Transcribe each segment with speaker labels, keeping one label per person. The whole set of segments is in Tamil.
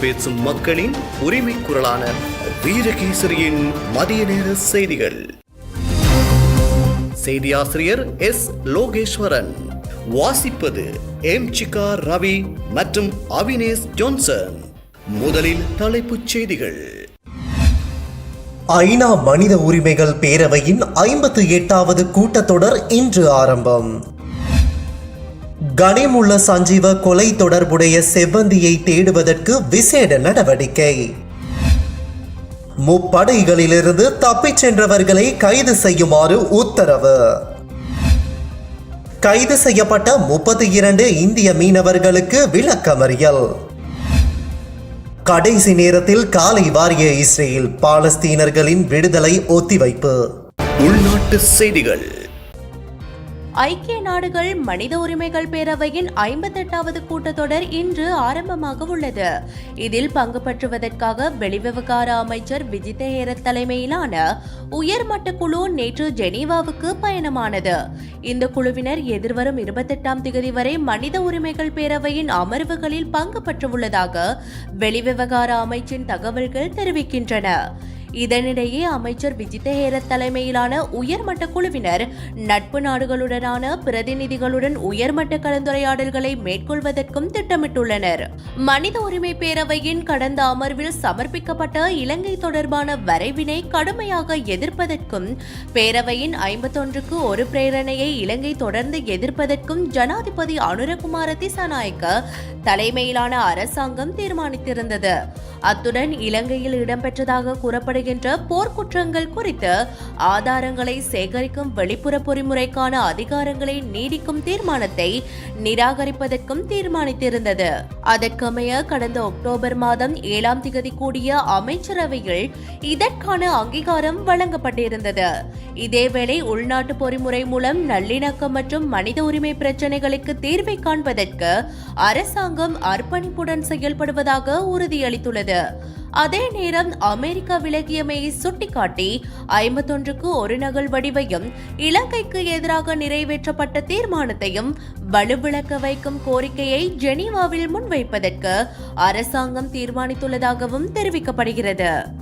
Speaker 1: பேசும் மக்களின் உரிமை குரலான வீரகேசரியின் மதிய நேர செய்திகள். செய்தியாசிரியர் எஸ். லோகேஸ்வரன். வாசிப்பது எம். சிகா ரவி மற்றும் அவினேஷ் ஜான்சன். முதலில் தலைப்புச் செய்திகள்.
Speaker 2: ஐநா மனித உரிமைகள் பேரவையின் ஐம்பத்து எட்டாவது கூட்டத்தொடர் இன்று ஆரம்பம். கனிமுள்ள சஞ்சீவ கொலை தொடர்புடைய செவ்வந்தியை தேடுவதற்கு விசேட நடவடிக்கை. முப்படைகளிலிருந்து தப்பிச் சென்றவர்களை கைது செய்யுமாறு உத்தரவு. கைது செய்யப்பட்ட முப்பத்தி இரண்டு இந்திய மீனவர்களுக்கு விளக்கமறியல். கடைசி நேரத்தில் காலை வாரிய இஸ்ரேல் பாலஸ்தீனர்களின் விடுதலை ஒத்திவைப்பு.
Speaker 1: உள்நாட்டு செய்திகள்.
Speaker 3: ஐக்கிய நாடுகள் மனித உரிமைகள் பேரவையின் ஐம்பத்தெட்டாவது கூட்டத்தொடர் இன்று ஆரம்பமாக உள்ளது. இதில் பங்கு பெற்றுவதற்காக வெளிவிவகார அமைச்சர் விஜித ஹேரத் தலைமையிலான உயர்மட்ட குழு நேற்று ஜெனீவாவுக்கு பயணமானது. இந்த குழுவினர் எதிர்வரும் இருபத்தெட்டாம் தேதி வரை மனித உரிமைகள் பேரவையின் அமர்வுகளில் பங்கு பெற்றுள்ளதாக வெளிவிவகார அமைச்சின் தகவல்கள் தெரிவிக்கின்றன. இதனிடையே அமைச்சர் விஜித தலைமையிலான உயர்மட்ட குழுவினர் நட்பு நாடுகளுடனான பிரதிநிதிகளுடன் உயர்மட்ட கலந்துரையாடல்களை மேற்கொள்வதற்கும் திட்டமிட்டுள்ளனர். மனித உரிமை பேரவையின் கடந்த அமர்வில் சமர்ப்பிக்கப்பட்ட இலங்கை தொடர்பான வரைவினை கடுமையாக எதிர்ப்பதற்கும் பேரவையின் ஐம்பத்தொன்றுக்கு ஒரு பிரேரணையை இலங்கை தொடர்ந்து எதிர்ப்பதற்கும் ஜனாதிபதி அனுரகுமார திசாநாயக்க தலைமையிலான அரசாங்கம் தீர்மானித்திருந்தது. அத்துடன் இலங்கையில் இடம்பெற்றதாக கூறப்படுகின்ற போர்க்குற்றங்கள் குறித்து ஆதாரங்களை சேகரிக்கும் வெளிப்புற பொறிமுறைக்கான அதிகாரங்களை நீடிக்கும் தீர்மானத்தை நிராகரிப்பதற்கும் தீர்மானித்திருந்தது. அதற்கமைய கடந்த அக்டோபர் மாதம் ஏழாம் திகதி கூடிய அமைச்சரவையில் இதற்கான அங்கீகாரம் வழங்கப்பட்டிருந்தது. இதேவேளை உள்நாட்டு பொறிமுறை மூலம் நல்லிணக்கம் மற்றும் மனித உரிமை பிரச்சினைகளுக்கு தீர்வை காண்பதற்கு அரசாங்கம் அர்ப்பணிப்புடன் செயல்படுவதாக உறுதியளித்துள்ளது. அதே நேரம் அமெரிக்கா விலகியமையை சுட்டிக்காட்டி ஐம்பத்தொன்றுக்கு ஒரு நகல் வடிவையும் இலங்கைக்கு எதிராக நிறைவேற்றப்பட்ட தீர்மானத்தையும் வலுவிளக்க வைக்கும் கோரிக்கையை ஜெனீவாவில் முன்வைப்பதற்கு அரசாங்கம் தீர்மானித்துள்ளதாகவும் தெரிவிக்கப்படுகிறது.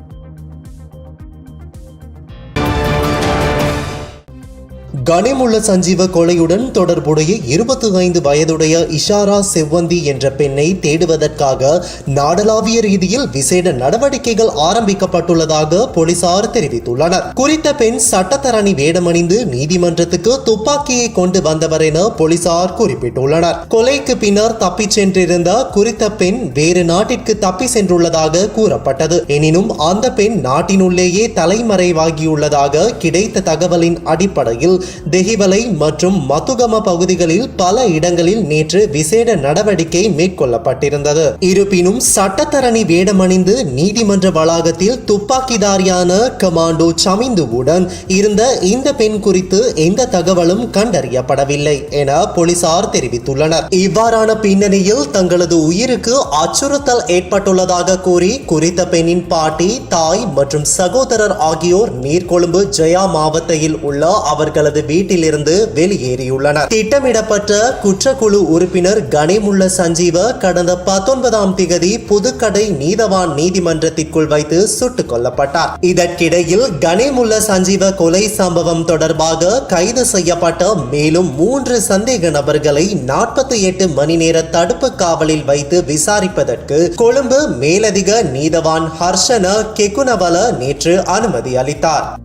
Speaker 2: கனிமுள்ள சஞ்சீவ கொலையுடன் தொடர்புடைய இருபத்தி ஐந்து வயதுடைய இஷாரா செவ்வந்தி என்ற பெண்ணை தேடுவதற்காக நாடளாவிய ரீதியில் விசேட நடவடிக்கைகள் ஆரம்பிக்கப்பட்டுள்ளதாக போலீசார் தெரிவித்துள்ளனர். குறித்த பெண் சட்டத்தரணி வேடமணிந்து நீதிமன்றத்துக்கு துப்பாக்கியை கொண்டு வந்தவர் என போலீசார் குறிப்பிட்டுள்ளனர். கொலைக்கு பின்னர் தப்பிச் சென்றிருந்த குறித்த பெண் வேறு நாட்டிற்கு தப்பி சென்றுள்ளதாக கூறப்பட்டது. எனினும் அந்த பெண் நாட்டினுள்ளேயே தலைமறைவாகியுள்ளதாக கிடைத்த தகவலின் அடிப்படையில் தெஹிவலை மற்றும் மதுகம பகுதிகளில் பல இடங்களில் நேற்று விசேட நடவடிக்கை மேற்கொள்ளப்பட்டிருந்தது. இருப்பினும் சட்டத்தரணி வேடமணிந்து நீதிமன்ற வளாகத்தில் துப்பாக்கிதாரியான கமாண்டோ சமிந்துவுடன் இருந்த இந்த பெண் குறித்து எந்த தகவலும் கண்டறியப்படவில்லை என போலீசார் தெரிவித்துள்ளனர். இவ்வாறான பின்னணியில் தங்களது உயிருக்கு அச்சுறுத்தல் ஏற்பட்டுள்ளதாக கூறி குறித்த பெண்ணின் பாட்டி தாய் மற்றும் சகோதரர் ஆகியோர் நீர்கொழும்பு ஜெயா மாவட்டத்தில் உள்ள அவர்களது வீட்டிலிருந்து வெளியேறியுள்ளனர். திட்டமிடப்பட்ட குற்றக்குழு உறுப்பினர் கனிமுள்ள சஞ்சீவ கடந்த பத்தொன்பதாம் திகதி புதுக்கடை நீதவான் நீதிமன்றத்திற்குள் வைத்து சுட்டுக் கொல்லப்பட்டார். இதற்கிடையில் கனிமுள்ள சஞ்சீவ கொலை சம்பவம் தொடர்பாக கைது செய்யப்பட்ட மேலும் மூன்று சந்தேக நபர்களை நாற்பத்தி எட்டு மணி நேர தடுப்பு காவலில் வைத்து விசாரிப்பதற்கு கொழும்பு மேலதிக நீதவான் ஹர்ஷன கெகுனவல நேற்று அனுமதி அளித்தார்.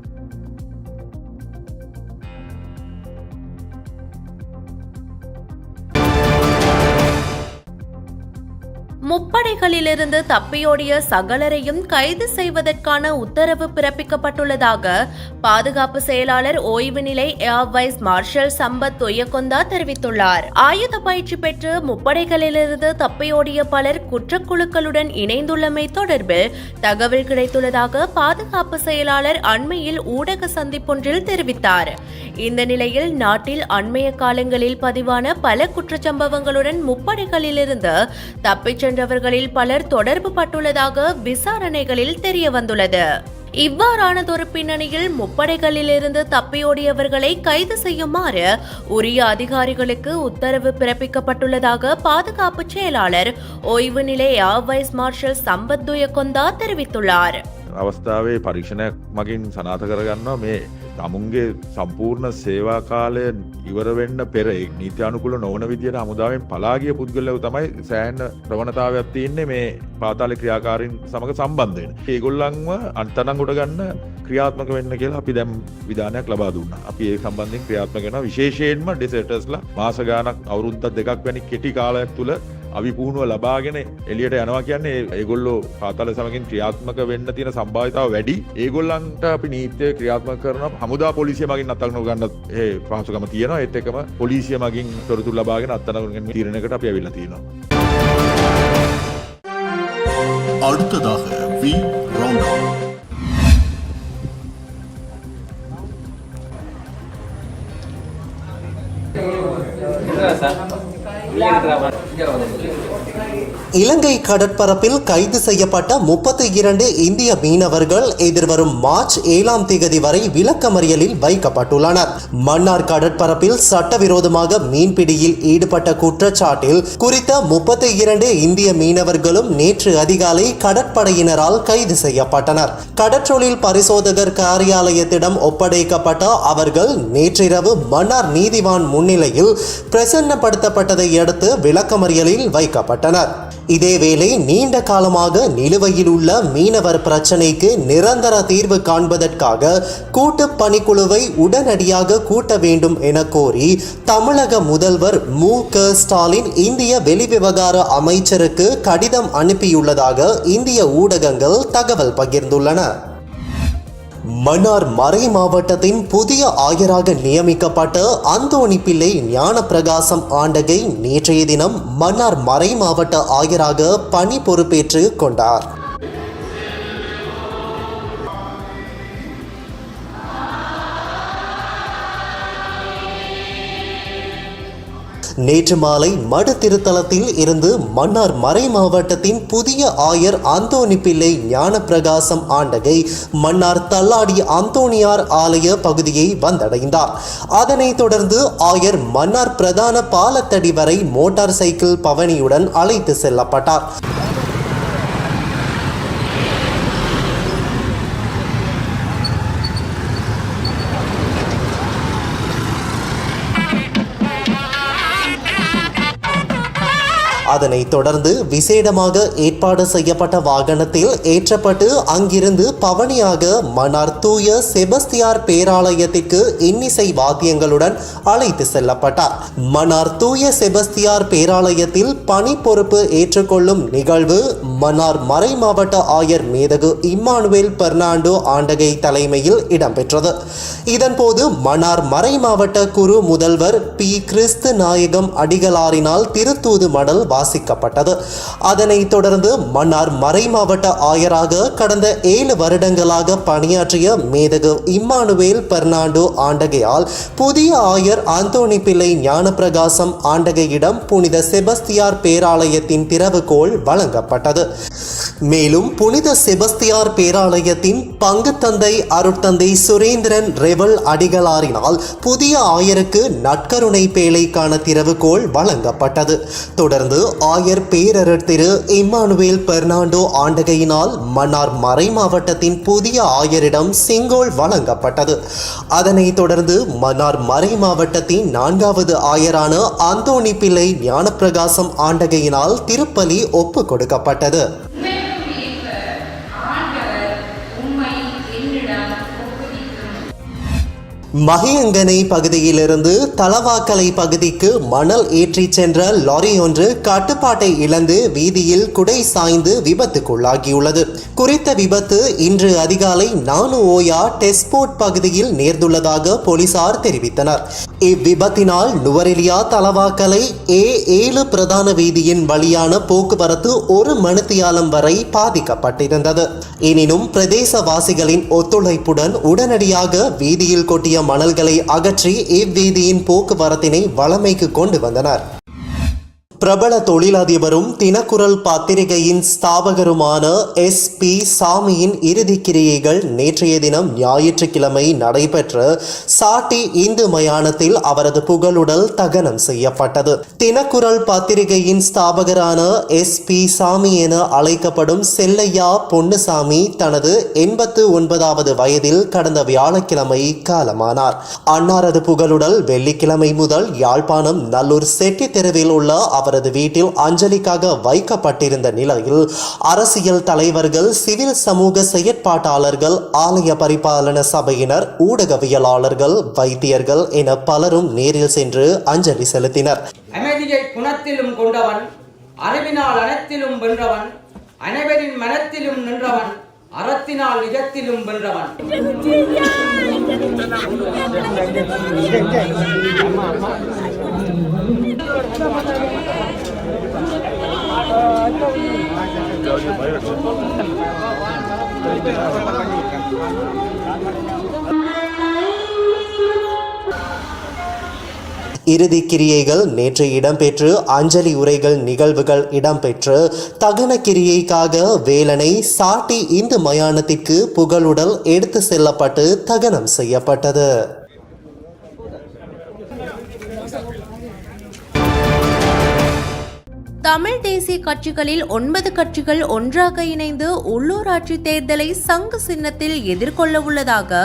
Speaker 3: முப்படைகளிலிருந்து தப்பியோடிய சகலரையும் கைது செய்வதற்கான உத்தரவு பிறப்பிக்கப்பட்டுள்ளதாக பாதுகாப்பு செயலாளர் ஓய்வு நிலை air vice marshal Sampath Thuyacontha தெரிவித்துள்ளார். ஆயுத பயிற்சி பெற்று முப்படைகளிலிருந்து தப்பியோடிய பலர் குற்றக்குழுக்களுடன் இணைந்துள்ளமை தொடர்பில் தகவல் கிடைத்துள்ளதாக பாதுகாப்பு செயலாளர் அண்மையில் ஊடக சந்திப்பொன்றில் தெரிவித்தார். இந்த நிலையில் நாட்டில் அண்மைய காலங்களில் பதிவான பல குற்றச்சம்பவங்களுடன் முப்படைகளிலிருந்து தப்பிச் சென்றவர்களில் பலர் தொடர்பு பட்டுள்ளதாக விசாரணைகளில் தெரியவந்துள்ளது. இவ்வாறானதொரு பின்னணியில் முப்படைகளிலிருந்து தப்பியோடியவர்களை கைது செய்யுமாறு உரிய அதிகாரிகளுக்கு உத்தரவு பிறப்பிக்கப்பட்டுள்ளதாக பாதுகாப்பு செயலாளர் ஓய்வு நிலை வைஸ் மார்ஷல் சம்பத் துயக்கொந்தா தெரிவித்துள்ளார்.
Speaker 4: அவஸ்தாவை பரீட்சண மகின் சனாத மே තමුන්ගේ සම්පූර්ණ සේවා කාලය ඉවරවෙන්න පෙර නීතියානුකුල නොවන විදියට හමුදාවෙන් පලාගිය පුද්ගලව තමයි සෑහන ප්‍රවණතාවයක් තියන්නේ මේ පාතාල ක්‍රියාකාරින් සමඟ සම්බන්ධයෙන්. ඒගොල්ලන්ව අන්තනං ගොඩ ගන්න ක්‍රියාත්මක වෙන්න කියලා අපි දැම් විධානයක් ලබා දුන්න අපි ඒ සම්බන්ධින් ක්‍රියාත්මකෙන විශේෂයෙන්ම ඩෙසටස්ලා මාසගානක් අවුරුන්තත් දෙකක් වැනි කෙටි කාලයක් තුළ අපි පුහුණුව ලබාගෙන එලියට යනවා කියන්නේ ඒගොල්ලෝ පාතල සමගින් ක්‍රියාත්මක වෙන්න තියෙන සම්භාවිතාව වැඩි ඒගොල්ලන්ට අපි නීතිය ක්‍රියාත්මක කරන හමුදා පොලිසිය මගින් අත්තක්න ගන්න ඒ පහසුකම තියෙනවා ඒත් එකම පොලිසිය මගින් තොරතුරු ලබාගෙන අත්තනගෙන තීරණයකට අපි ඇවිල්ලා තියෙනවා
Speaker 5: அடுத்ததாக வி ரவுண்டா
Speaker 2: இலங்கை கடற்பரப்பில் கைது செய்யப்பட்ட முப்பத்தி இரண்டு இந்திய மீனவர்கள் எதிர்வரும் மார்ச் ஏழாம் தேதி வரை விளக்கமறியலில் வைக்கப்பட்டுள்ளனர். மன்னார் கடற்பரப்பில் சட்டவிரோதமாக மீன்பிடியில் ஈடுபட்ட குற்றச்சாட்டில் குறித்த முப்பத்தி இரண்டு இந்திய மீனவர்களும் நேற்று அதிகாலை கடற்படையினரால் கைது செய்யப்பட்டனர். கடற்றொழில் பரிசோதகர் காரியாலயத்திடம் ஒப்படைக்கப்பட்ட அவர்கள் நேற்றிரவு மன்னார் நீதிவான் முன்னிலையில் பிரசன்னப்படுத்தப்பட்டதை அடுத்து விளக்கமறியலில் வைக்கப்பட்டனர். இதேவேளை நீண்ட காலமாக நிலுவையில் உள்ள மீனவர் பிரச்சினைக்கு நிரந்தர தீர்வு காண்பதற்காக கூட்டு பணிக்குழுவை உடனடியாக கூட்ட வேண்டும் என கோரி தமிழக முதல்வர் மு. க. ஸ்டாலின் இந்திய வெளிவிவகார அமைச்சருக்கு கடிதம் அனுப்பியுள்ளதாக இந்திய ஊடகங்கள் தகவல் பகிர்ந்துள்ளன. மன்னார் மறை மாவட்டத்தின் புதிய ஆயராக நியமிக்கப்பட்ட அந்தோணி பிள்ளை ஞானப்பிரகாசம் ஆண்டகை நேற்றைய தினம் மன்னார் மறை மாவட்ட ஆயராக பணி பொறுப்பேற்று கொண்டார். நேற்று மாலை மடு திருத்தலத்தில் இருந்து மன்னார் மறை மாவட்டத்தின் புதிய ஆயர் அந்தோணி பிள்ளை ஞானப்பிரகாசம் ஆண்டகை மன்னார் தள்ளாடி அந்தோணியார் ஆலய பகுதியை வந்தடைந்தார். அதனைத் தொடர்ந்து ஆயர் மன்னார் பிரதான பாலத்தடி வரை மோட்டார் சைக்கிள் பவனியுடன் அழைத்து செல்லப்பட்டார். அதனைத் தொடர்ந்து விசேடமாக ஏற்பாடு செய்யப்பட்ட வாகனத்தில் ஏற்றப்பட்டு அங்கிருந்து பவனியாக மன்னார் தூய செபஸ்தியார் பேராலயத்திற்கு இன்னிசை வாத்தியங்களுடன் அழைத்து செல்லப்பட்டார். மன்னார் தூய செபஸ்தியார் பேராலயத்தில் பணி பொறுப்பு ஏற்றுக்கொள்ளும் நிகழ்வு மன்னார் மறை மாவட்ட ஆயர் மேதகு இம்மானுவேல் பெர்னாண்டோ ஆண்டகை தலைமையில் இடம்பெற்றது. இதன்போது மன்னார் மறை மாவட்ட குரு முதல்வர் பி கிறிஸ்து நாயகம் அடிகளாரினால் திருத்தூது மடல் வாசிக்கப்பட்டது. அதனைத் தொடர்ந்து மன்னார் மறை மாவட்ட ஆயராக கடந்த ஏழு வருடங்களாக பணியாற்றிய மேதகு இம்மானுவேல் பெர்னாண்டோ ஆண்டகையால் புதிய ஆயர் அந்தோணி பிள்ளை ஞானப்பிரகாசம் ஆண்டகையிடம் புனித செபஸ்தியார் பேராலயத்தின் திறவுகோல் வழங்கப்பட்டது. மேலும் புனித செபஸ்தியார் பேராலயத்தின் பங்கு தந்தை அருட்தந்தை சுரேந்திரன் ரெவல் அடிகளாரினால் புதிய ஆயருக்கு நற்கருணை பேழைக்கான திறவுகோல் வழங்கப்பட்டது. தொடர்ந்து ஆயர் பேரரர் திரு இம்மானுவேல் பெர்னாண்டோ ஆண்டகையினால் மன்னார் மறை மாவட்டத்தின் புதிய ஆயரிடம் செங்கோல் வழங்கப்பட்டது. அதனைத் தொடர்ந்து மன்னார் மறை மாவட்டத்தின் நான்காவது ஆயரான அந்தோணி பிள்ளை ஞானப்பிரகாசம் ஆண்டகையினால் திருப்பலி ஒப்பு கொடுக்கப்பட்டது. மகியங்கனை பகுதியிலிருந்து தலவாக்கலை பகுதிக்கு மணல் ஏற்றிச் சென்ற லாரி ஒன்று கட்டுப்பாட்டை இழந்து வீதியில் குடை சாய்ந்து விபத்துக்குள்ளாகியுள்ளது. குறித்த விபத்து இன்று அதிகாலை நானு ஓயா டெஸ்போர்ட் பகுதியில் நேர்ந்துள்ளதாக போலீசார் தெரிவித்தனர். இவ்விபத்தினால் நுவரெலியா தலவாக்கலை ஏ ஏழு பிரதான வீதியின் வழியான போக்குவரத்து ஒரு மணித்தியாலம் வரை பாதிக்கப்பட்டிருந்தது. எனினும் பிரதேசவாசிகளின் ஒத்துழைப்புடன் உடனடியாக வீதியில் கொட்டிய மணல்களை அகற்றி இவ்வீதியின் போக்குவரத்தினை வளமைக்கு கொண்டு வந்தனர். பிரபல தொழிலதிபரும் தினக்குரல் பத்திரிகையின் ஸ்தாபகருமான எஸ். பி. சாமியின் இறுதி கிரியைகள் நேற்றைய தினம் ஞாயிற்றுக்கிழமை நடைபெற்ற சாட்டி இந்து மயானத்தில் அவரது புகழுடல் தகனம் செய்யப்பட்டது. தினக்குரல் பத்திரிகையின் ஸ்தாபகரான எஸ். பி. சாமி என அழைக்கப்படும் செல்லையா பொன்னுசாமி தனது எண்பத்து ஒன்பதாவது வயதில் கடந்த வியாழக்கிழமை காலமானார். அன்னாரது புகழுடல் வெள்ளிக்கிழமை முதல் யாழ்ப்பாணம் நல்லூர் செட்டி தெருவில் உள்ள அவரது வீட்டில் அஞ்சலிக்காக வைக்கப்பட்டிருந்த நிலையில் அரசியல் தலைவர்கள் சிவில் சமூக செயற்பாட்டாளர்கள் ஆலய பரிபாலன சபையினர் ஊடகவியலாளர்கள் வைத்தியர்கள் என பலரும் நேரில் சென்று அஞ்சலி செலுத்தினர்.
Speaker 6: அமைதியை குணத்திலும் கொண்டவன் அறிவினால் அனைத்திலும் வென்றவன் அனைவரின் மனத்திலும் நின்றவன் அறத்தினால் நிஜத்திலும் வென்றவன்.
Speaker 2: இறுதி கிரியைகள் நேற்று இடம்பெற்று அஞ்சலி உரைகள் நிகழ்வுகள் இடம்பெற்று தகன கிரியைக்காக வேலனை சாட்டி இந்து மயானத்திற்கு புகழுடல் எடுத்து செல்லப்பட்டு தகனம் செய்யப்பட்டது.
Speaker 3: தமிழ் தேசிய கட்சிகளில் ஒன்பது கட்சிகள் ஒன்றாக இணைந்து உள்ளூராட்சி தேர்தலை சங்கு சின்னத்தில் எதிர்கொள்ள உள்ளதாக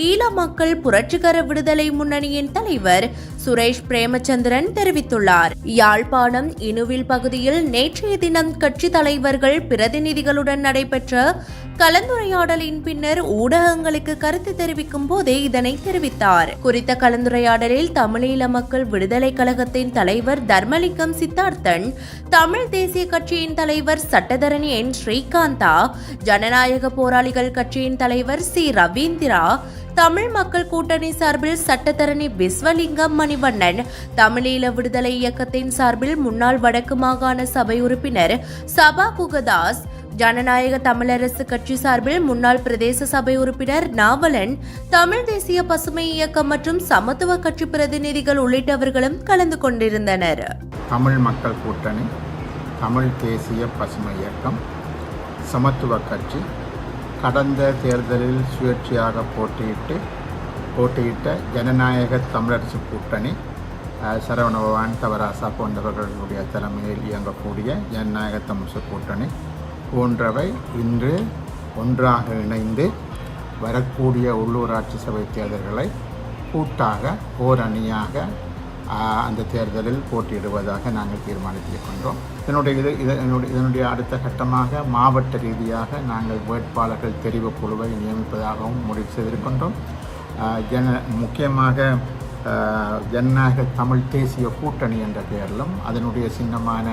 Speaker 3: ஈழ மக்கள் புரட்சிகர விடுதலை முன்னணியின் தலைவர் சுரேஷ் பிரேமச்சந்திரன் தெரிவித்துள்ளார். யாழ்ப்பாணம் இனுவில் பகுதியில் நேற்றைய தினம் கட்சி தலைவர்கள் பிரதிநிதிகளுடன் நடைபெற்ற கலந்துரையாடலின் பின்னர் ஊடகங்களுக்கு கருத்து தெரிவிக்கும் போதே இதனை தெரிவித்தார். குறித்த கலந்துரையாடலில் தமிழீழ மக்கள் விடுதலை கழகத்தின் தலைவர் தர்மலிங்கம் சித்தார்த்தன் தமிழ் தேசிய கட்சியின் தலைவர் சட்டத்தரணி என் ஸ்ரீகாந்தா ஜனநாயக போராளிகள் கட்சியின் தலைவர் சி ரவீந்திரா தமிழ் மக்கள் கூட்டணி சார்பில் சட்டத்தரணி விஸ்வலிங்கம் மணிவண்ணன் தமிழீழ விடுதலை இயக்கத்தின் சார்பில் முன்னாள் வடக்கு மாகாண சபை உறுப்பினர் சபா குகதாஸ் ஜனநாயக தமிழரசு கட்சி சார்பில் முன்னாள் பிரதேச சபை உறுப்பினர் நாவலன் தமிழ் தேசிய பசுமை இயக்கம் மற்றும் சமத்துவ கட்சி பிரதிநிதிகள் உள்ளிட்டவர்களும் கலந்து கொண்டிருந்தனர்.
Speaker 7: தமிழ் மக்கள் கூட்டணி தமிழ் தேசிய பசுமை இயக்கம் சமத்துவ கட்சி கடந்த தேர்தலில் சுயேட்சையாக போட்டியிட்டு போட்டியிட்ட ஜனநாயக தமிழரசு கூட்டணி சரவணபவான் தவராசா போன்றவர்களுடைய தலைமையில் இயங்கக்கூடிய ஜனநாயக தமிழரசு கூட்டணி போன்றவை இன்று ஒன்றாக இணைந்து வரக்கூடிய உள்ளூராட்சி சபை தேர்தல்களை கூட்டாக ஓரணியாக அந்த தேர்தலில் போட்டியிடுவதாக நாங்கள் தீர்மானித்திருக்கின்றோம் இதனுடைய இது இதனுடைய இதனுடைய அடுத்த கட்டமாக மாவட்ட ரீதியாக நாங்கள் வேட்பாளர்கள் தெரிவு குழுவை நியமிப்பதாகவும் முடிவு செய்திருக்கின்றோம். ஜன முக்கியமாக ஜனநாயக தமிழ் தேசிய கூட்டணி என்ற பெயரிலும் அதனுடைய சின்னமான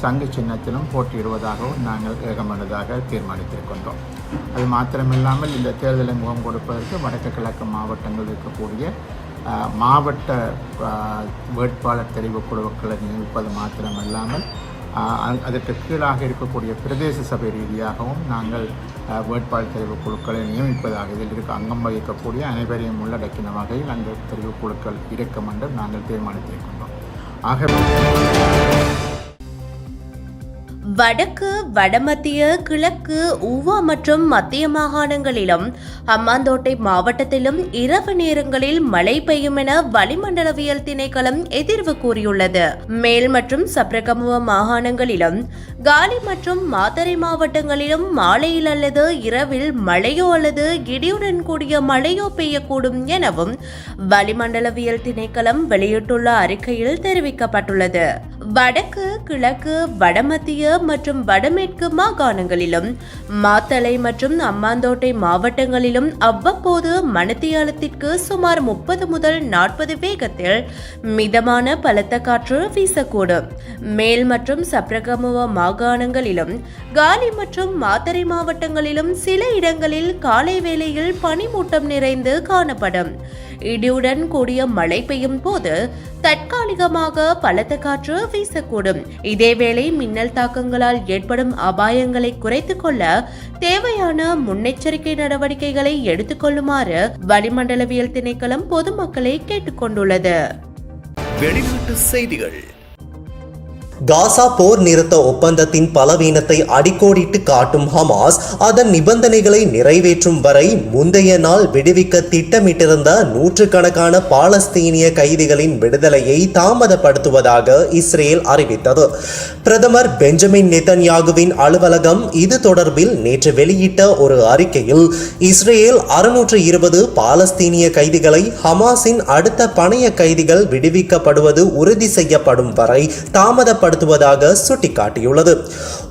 Speaker 7: சங்கு சின்னத்திலும் போட்டியிடுவதாகவும் நாங்கள் ஏகமனதாக தீர்மானித்திருக்கின்றோம் அது மாத்திரமில்லாமல் இந்த தேர்தலை முகம் கொடுப்பதற்கு வடக்கு கிழக்கு மாவட்டங்களில் இருக்கக்கூடிய மாவட்ட வேட்பாளர் தெரிவு குழுக்களை நியமிப்பது மாத்திரமல்லாமல் அதற்கு கீழாக இருக்கக்கூடிய பிரதேச சபை ரீதியாகவும் நாங்கள் வேட்பாளர் தெரிவு குழுக்களை நியமிப்பதாக இதில் இருக்க. அங்கம் வகிக்கக்கூடிய அனைவரையும் உள்ளடக்கின வகையில் அந்த தெரிவு குழுக்கள் இருக்கும் என்றும் நாங்கள் தீர்மானித்திருக்கின்றோம் ஆகவே
Speaker 3: வடக்கு வடமத்திய கிழக்கு ஊவா மற்றும் மத்திய மாகாணங்களிலும் அம்மாந்தோட்டை மாவட்டத்திலும் இரவு நேரங்களில் மழை பெய்யும் என வளிமண்டலவியல் திணைக்களம் எதிர்வு கூறியுள்ளது. மேல் மற்றும் சப்ரகமுவ மாகாணங்களிலும் காலி மற்றும் மாத்தறை மாவட்டங்களிலும் மாலையில் அல்லது இரவில் மழையோ அல்லது இடியுடன் கூடிய மழையோ பெய்யக்கூடும் எனவும் வளிமண்டலவியல் திணைக்களம் வெளியிட்டுள்ள அறிக்கையில் தெரிவிக்கப்பட்டுள்ளது. வடக்கு கிழக்கு வடமத்திய மற்றும் வடமேற்கு மாகாணங்களிலும் மாத்தளை மற்றும் அம்மாந்தோட்டை மாவட்டங்களிலும் அவ்வப்போது மணத்தியாலத்திற்கு சுமார் முப்பது முதல் நாற்பது வேகத்தில் மிதமான பலத்த காற்று வீசக்கூடும். மேல் மற்றும் சப்ரகமுவ மாகாணங்களிலும் காலி மற்றும் மாத்தறை மாவட்டங்களிலும் சில இடங்களில் காலை வேளையில் பனிமூட்டம் நிறைந்து காணப்படும். இடியுடன் கூடிய மழை பெய்யும் போது தற்காலிகமாக பலத்த காற்று வீசக்கூடும். இதேவேளை மின்னல் தாக்கங்களால் ஏற்படும் அபாயங்களை குறைத்துக் கொள்ள தேவையான முன்னெச்சரிக்கை நடவடிக்கைகளை எடுத்துக்கொள்ளுமாறு வளிமண்டலவியல் திணைக்களம் பொதுமக்களை கேட்டுக்கொண்டுள்ளது
Speaker 1: வெளிநாட்டு செய்திகள்.
Speaker 2: காசா போர் நிறுத்த ஒப்பந்தத்தின் பலவீனத்தை அடிக்கோடிட்டு காட்டும் ஹமாஸ் அதன் நிபந்தனைகளை நிறைவேற்றும் வரை முந்தைய நாள் விடுவிக்க திட்டமிட்டிருந்த நூற்றுக்கணக்கான பாலஸ்தீனிய கைதிகளின் விடுதலையை தாமதப்படுத்துவதாக இஸ்ரேல் அறிவித்தது. பிரதமர் பெஞ்சமின் நெத்தன்யாகுவின் அலுவலகம் இது தொடர்பில் நேற்று வெளியிட்ட ஒரு அறிக்கையில் இஸ்ரேல் அறுநூற்று இருபது பாலஸ்தீனிய கைதிகளை ஹமாஸின் அடுத்த பணைய கைதிகள் விடுவிக்கப்படுவது உறுதி செய்யப்படும் வரை தாமதப்படுத்துவதாக சுட்டிக்காட்டியுள்ளது.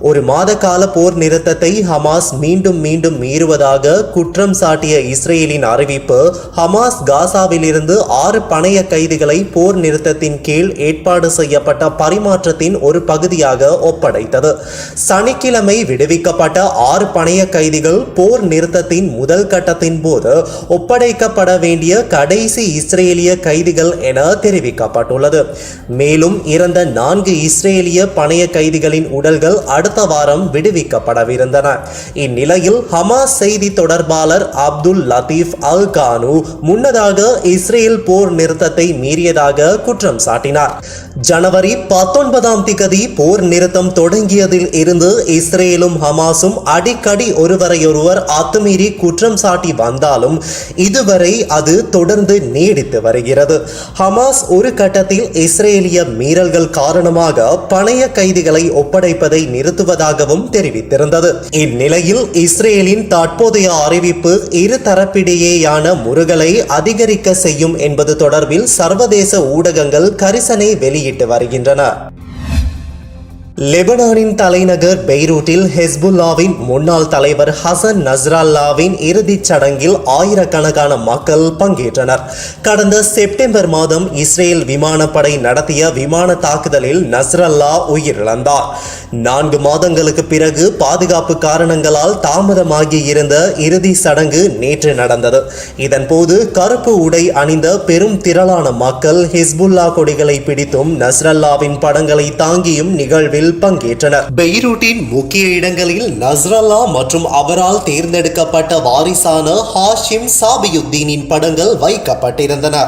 Speaker 2: ஒரு மாத கால போர் நிறுத்தத்தை ஹமாஸ் மீண்டும் மீண்டும் மீறுவதாக குற்றம் சாட்டிய இஸ்ரேலின் அறிவிப்பு ஹமாஸ் காசாவிலிருந்து ஆறு பணைய கைதிகளை போர் நிறுத்தத்தின் கீழ் ஏற்பாடு செய்யப்பட்ட பரிமாற்றத்தின் ஒரு பகுதியாக ஒப்படைத்தது. சனிக்கிழமை விடுவிக்கப்பட்ட ஆறு பணைய கைதிகள் போர் நிறுத்தத்தின் முதல் கட்டத்தின் போது ஒப்படைக்கப்பட வேண்டிய கடைசி இஸ்ரேலிய கைதிகள் என தெரிவிக்கப்பட்டுள்ளது. மேலும் இறந்த நான்கு இஸ்ரேல் இஸ்ரேலிய பணைய கைதிகளின் உடல்கள் அடுத்த வாரம் விடுவிக்கப்படவிருந்தன. இந்நிலையில் ஹமாஸ் செய்தி தொடர்பாளர் அப்துல் லத்தீப் அல் கானு முன்னதாக இஸ்ரேல் போர் நிறுத்தத்தை மீறியதாக குற்றம் சாட்டினார். ஜனவரி பத்தொன்பதாம் திகதி போர் நிறுத்தம் தொடங்கியதில் இருந்து இஸ்ரேலும் ஹமாஸும் அடிக்கடி ஒருவரையொருவர் அத்துமீறி குற்றம் சாட்டி வந்தாலும் இதுவரை அது தொடர்ந்து நீடித்து வருகிறது. ஹமாஸ் ஒரு கட்டத்தில் இஸ்ரேலிய மீறல்கள் காரணமாக பணைய கைதிகளை ஒப்படைப்பதை நிறுத்துவதாகவும் தெரிவித்திருந்தது. இந்நிலையில் இஸ்ரேலின் தற்போதைய அறிவிப்பு இரு தரப்பிடையேயான முருகலை அதிகரிக்க செய்யும் என்பது தொடர்பில் சர்வதேச ஊடகங்கள் கரிசனை வெளியிட்டு வருகின்றன. லெபனானின் தலைநகர் பெய்ரூட்டில் ஹெஸ்புல்லாவின் முன்னாள் தலைவர் ஹசன் நஸ்ரல்லாவின் இறுதிச் சடங்கில் ஆயிரக்கணக்கான மக்கள் பங்கேற்றனர். கடந்த செப்டம்பர் மாதம் இஸ்ரேல் விமானப்படை நடத்திய விமான தாக்குதலில் நஸ்ரல்லா உயிரிழந்தார். நான்கு மாதங்களுக்கு பிறகு பாதுகாப்பு காரணங்களால் தாமதமாகி இருந்த இறுதி சடங்கு நேற்று நடந்தது. இதன்போது கருப்பு உடை அணிந்த பெரும் திரளான மக்கள் ஹிஸ்புல்லா கொடிகளை பிடித்தும் நஸ்ரல்லாவின் படங்களை தாங்கியும் நிகழ்வில் பங்கேற்றனர். பெய்ரூட்டின் முக்கிய இடங்களில் நஸ்ரல்லா மற்றும் அவரால் தேர்ந்தெடுக்கப்பட்ட வாரிசான ஹாஷிம் சாபியுத்தீனின் படங்கள் வைக்கப்பட்டிருந்தன.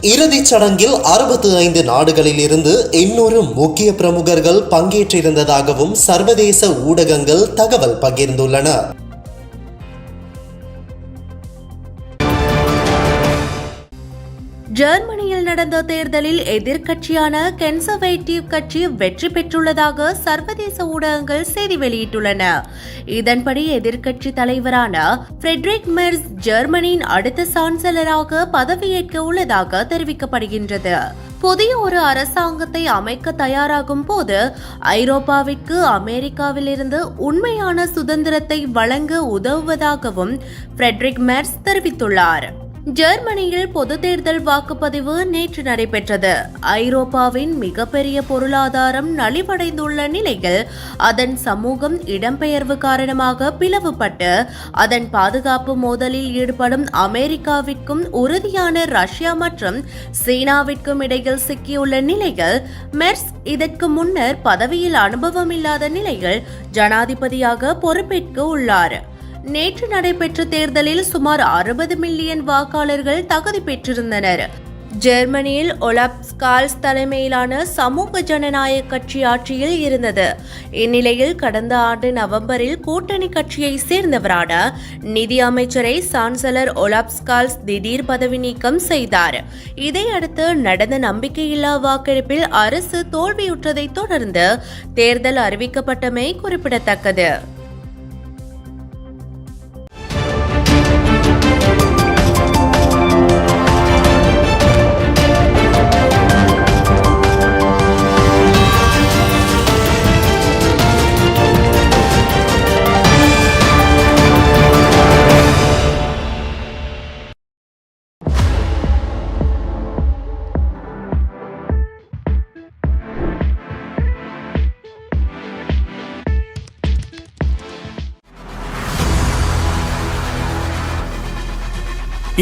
Speaker 2: இறுதிச் சடங்கில் அறுபத்தி ஐந்து நாடுகளில் இருந்து எண்ணூறு முக்கிய பிரமுகர்கள் பங்கேற்றிருந்ததாகவும் சர்வதேச ஊடகங்கள் தகவல் பகிர்ந்துள்ளன.
Speaker 3: ஜெர்மனியில் நடந்த தேர்தலில் எதிர்க்கட்சியான கன்சர்வேட்டிவ் கட்சி வெற்றி பெற்றுள்ளதாக சர்வதேச ஊடகங்கள் செய்தி வெளியிட்டுள்ளன. இதன்படி எதிர்க்கட்சி தலைவரான ஃப்ரெட்ரிக் மெர்ஸ் ஜெர்மனியின் அடுத்த சான்சலராக பதவியேற்க உள்ளதாக தெரிவிக்கப்படுகின்றது. புதிய ஒரு அரசாங்கத்தை அமைக்க தயாராகும் போது ஐரோப்பாவிற்கு அமெரிக்காவிலிருந்து உண்மையான சுதந்திரத்தை வழங்க உதவுவதாகவும் ஃப்ரெட்ரிக் மெர்ஸ் தெரிவித்துள்ளார். ஜெர்மனியில் பொது தேர்தல் வாக்குப்பதிவு நேற்று நடைபெற்றது. ஐரோப்பாவின் மிகப்பெரிய பொருளாதாரம் நலிவடைந்துள்ள நிலையில் அதன் சமூகம் இடம்பெயர்வு காரணமாக பிளவுபட்டு அதன் பாதுகாப்பு மோதலில் ஈடுபடும் அமெரிக்காவிற்கும் உறுதியான ரஷ்யா மற்றும் சீனாவிற்கும் இடையில் சிக்கியுள்ள நிலையில் மெர்ஸ் இதற்கு முன்னர் பதவியில் அனுபவம் இல்லாத நிலையில் ஜனாதிபதியாக பொறுப்பேற்க உள்ளார். நேற்று நடைபெற்ற தேர்தலில் சுமார் அறுபது மில்லியன் வாக்காளர்கள் தகுதி பெற்றிருந்தனர். ஜெர்மனியில் ஒலாப்ஸ்கால்ஸ் தலைமையிலான சமூக ஜனநாயக கட்சி ஆட்சியில் இருந்தது. இந்நிலையில் கடந்த ஆண்டு நவம்பரில் கூட்டணி கட்சியை சேர்ந்தவரான நிதி அமைச்சரை சான்சலர் ஒலாப்ஸ்கால்ஸ் திடீர் பதவி நீக்கம் செய்தார். இதையடுத்து நடந்த நம்பிக்கையில்லா வாக்கெடுப்பில் அரசு தோல்வியுற்றதைத் தொடர்ந்து தேர்தல் அறிவிக்கப்பட்டமை குறிப்பிடத்தக்கது.